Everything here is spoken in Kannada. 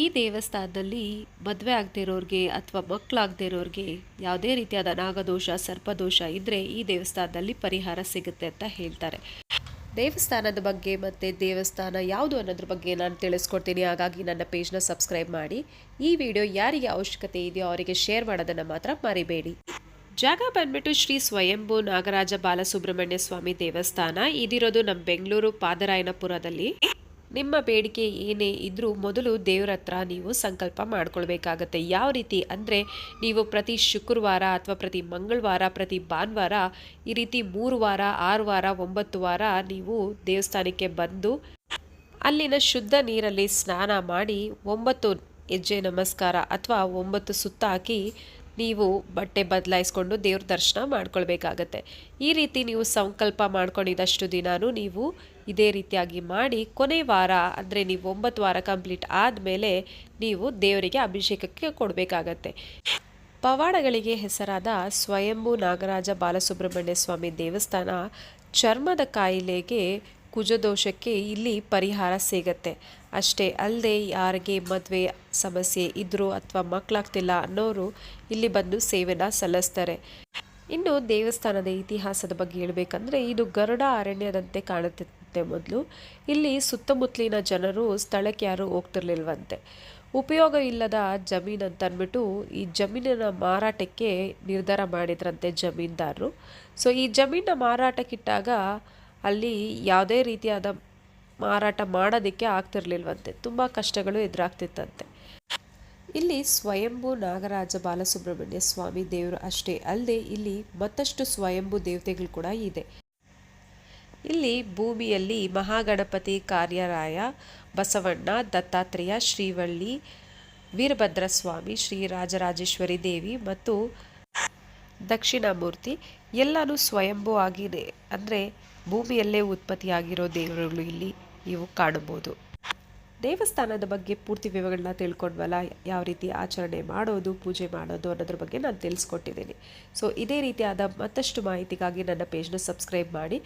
ಈ ದೇವಸ್ಥಾನದಲ್ಲಿ ಮದುವೆ ಆಗದೇ ಇರೋರಿಗೆ ಅಥವಾ ಮಕ್ಕಳಾಗದೇ ಇರೋರಿಗೆ ಯಾವುದೇ ರೀತಿಯಾದ ನಾಗದೋಷ, ಸರ್ಪದೋಷ ಇದ್ದರೆ ಈ ದೇವಸ್ಥಾನದಲ್ಲಿ ಪರಿಹಾರ ಸಿಗುತ್ತೆ ಅಂತ ಹೇಳ್ತಾರೆ. ದೇವಸ್ಥಾನದ ಬಗ್ಗೆ ಮತ್ತು ದೇವಸ್ಥಾನ ಯಾವುದು ಅನ್ನೋದ್ರ ಬಗ್ಗೆ ನಾನು ತಿಳಿಸ್ಕೊಡ್ತೀನಿ. ಹಾಗಾಗಿ ನನ್ನ ಪೇಜ್ನ ಸಬ್ಸ್ಕ್ರೈಬ್ ಮಾಡಿ. ಈ ವಿಡಿಯೋ ಯಾರಿಗೆ ಅವಶ್ಯಕತೆ ಇದೆಯೋ ಅವರಿಗೆ ಶೇರ್ ಮಾಡೋದನ್ನು ಮಾತ್ರ ಮರಿಬೇಡಿ. ಜಾಗ ಬಂದ್ಬಿಟ್ಟು ಶ್ರೀ ಸ್ವಯಂಭೂ ನಾಗರಾಜ ಬಾಲಸುಬ್ರಹ್ಮಣ್ಯ ಸ್ವಾಮಿ ದೇವಸ್ಥಾನ. ಇದಿರೋದು ನಮ್ಮ ಬೆಂಗಳೂರು ಪಾದರಾಯನಪುರದಲ್ಲಿ. ನಿಮ್ಮ ಬೇಡಿಕೆ ಏನೇ ಇದ್ದರೂ ಮೊದಲು ದೇವರ ಹತ್ರ ನೀವು ಸಂಕಲ್ಪ ಮಾಡ್ಕೊಳ್ಬೇಕಾಗತ್ತೆ. ಯಾವ ರೀತಿ ಅಂದರೆ ನೀವು ಪ್ರತಿ ಶುಕ್ರವಾರ ಅಥವಾ ಪ್ರತಿ ಮಂಗಳವಾರ, ಪ್ರತಿ ಭಾನುವಾರ ಈ ರೀತಿ ಮೂರು ವಾರ, ಆರು ವಾರ, ಒಂಬತ್ತು ವಾರ ನೀವು ದೇವಸ್ಥಾನಕ್ಕೆ ಬಂದು ಅಲ್ಲಿನ ಶುದ್ಧ ನೀರಲ್ಲಿ ಸ್ನಾನ ಮಾಡಿ ಒಂಬತ್ತು ಹೆಜ್ಜೆ ನಮಸ್ಕಾರ ಅಥವಾ ಒಂಬತ್ತು ಸುತ್ತ ಹಾಕಿ ನೀವು ಬಟ್ಟೆ ಬದಲಾಯಿಸ್ಕೊಂಡು ದೇವ್ರ ದರ್ಶನ ಮಾಡ್ಕೊಳ್ಬೇಕಾಗತ್ತೆ. ಈ ರೀತಿ ನೀವು ಸಂಕಲ್ಪ ಮಾಡ್ಕೊಂಡಿದ್ದಷ್ಟು ದಿನಾನೂ ನೀವು ಇದೇ ರೀತಿಯಾಗಿ ಮಾಡಿ ಕೊನೆ ವಾರ, ಅಂದರೆ ನೀವು ಒಂಬತ್ತು ವಾರ ಕಂಪ್ಲೀಟ್ ಆದಮೇಲೆ ನೀವು ದೇವರಿಗೆ ಅಭಿಷೇಕಕ್ಕೆ ಕೊಡಬೇಕಾಗತ್ತೆ. ಪವಾಡಗಳಿಗೆ ಹೆಸರಾದ ಸ್ವಯಂಭೂ ನಾಗರಾಜ ಬಾಲಸುಬ್ರಹ್ಮಣ್ಯ ಸ್ವಾಮಿ ದೇವಸ್ಥಾನ ಚರ್ಮದ ಕಾಯಿಲೆಗೆ ಕುಜದೋಷಕ್ಕೆ ಇಲ್ಲಿ ಪರಿಹಾರ ಸಿಗತ್ತೆ. ಅಷ್ಟೇ ಅಲ್ಲದೆ ಯಾರಿಗೆ ಮದುವೆ ಸಮಸ್ಯೆ ಇದ್ದರೂ ಅಥವಾ ಮಕ್ಕಳಾಗ್ತಿಲ್ಲ ಅನ್ನೋರು ಇಲ್ಲಿ ಬಂದು ಸೇವೆನ ಸಲ್ಲಿಸ್ತಾರೆ. ಇನ್ನು ದೇವಸ್ಥಾನದ ಇತಿಹಾಸದ ಬಗ್ಗೆ ಹೇಳಬೇಕಂದ್ರೆ ಇದು ಗರುಡ ಅರಣ್ಯದಂತೆ ಕಾಣುತ್ತಿತ್ತೆ ಮೊದಲು. ಇಲ್ಲಿ ಸುತ್ತಮುತ್ತಲಿನ ಜನರು ಸ್ಥಳಕ್ಕೆ ಯಾರು ಹೋಗ್ತಿರ್ಲಿಲ್ವಂತೆ. ಉಪಯೋಗ ಇಲ್ಲದ ಜಮೀನು ಅಂತ ಅಂದ್ಬಿಟ್ಟು ಈ ಜಮೀನಿನ ಮಾರಾಟಕ್ಕೆ ನಿರ್ಧಾರ ಮಾಡಿದ್ರಂತೆ ಜಮೀನ್ದಾರರು. ಸೊ ಈ ಜಮೀನ ಮಾರಾಟಕ್ಕಿಟ್ಟಾಗ ಅಲ್ಲಿ ಯಾವುದೇ ರೀತಿಯಾದ ಮಾರಾಟ ಮಾಡೋದಕ್ಕೆ ಆಗ್ತಿರ್ಲಿಲ್ವಂತೆ. ತುಂಬ ಕಷ್ಟಗಳು ಎದುರಾಗ್ತಿತ್ತಂತೆ. ಇಲ್ಲಿ ಸ್ವಯಂಭೂ ನಾಗರಾಜ ಬಾಲಸುಬ್ರಹ್ಮಣ್ಯ ಸ್ವಾಮಿ ದೇವರು ಅಷ್ಟೇ ಅಲ್ಲದೆ ಇಲ್ಲಿ ಮತ್ತಷ್ಟು ಸ್ವಯಂಭೂ ದೇವತೆಗಳು ಕೂಡ ಇದೆ. ಇಲ್ಲಿ ಭೂಮಿಯಲ್ಲಿ ಮಹಾಗಣಪತಿ ಕಾರ್ಯರಾಯ ಬಸವಣ್ಣ, ದತ್ತಾತ್ರೇಯ, ಶ್ರೀವಳ್ಳಿ ವೀರಭದ್ರ ಸ್ವಾಮಿ ಶ್ರೀ ರಾಜರಾಜೇಶ್ವರಿ ದೇವಿ ಮತ್ತು ದಕ್ಷಿಣಾಮೂರ್ತಿ ಎಲ್ಲನೂ ಸ್ವಯಂಭೂ ಆಗಿದೆ ಅಂದರೆ ಭೂಮಿಯಲ್ಲೇ ಉತ್ಪತ್ತಿಯಾಗಿರೋ ದೇವರುಗಳು ಇಲ್ಲಿ ನೀವು ಕಾಣಬಹುದು. ದೇವಸ್ಥಾನದ ಬಗ್ಗೆ ಪೂರ್ತಿ ವಿವರಗಳನ್ನ ತಿಳ್ಕೊಂಡ್ವಲ್ಲ, ಯಾವ ರೀತಿ ಆಚರಣೆ ಮಾಡೋದು, ಪೂಜೆ ಮಾಡೋದು ಅನ್ನೋದ್ರ ಬಗ್ಗೆ ನಾನು ತಿಳಿಸ್ಕೊಟ್ಟಿದ್ದೀನಿ. ಸೊ ಇದೇ ರೀತಿಯಾದ ಮತ್ತಷ್ಟು ಮಾಹಿತಿಗಾಗಿ ನನ್ನ ಪೇಜ್ನ ಸಬ್ಸ್ಕ್ರೈಬ್ ಮಾಡಿ.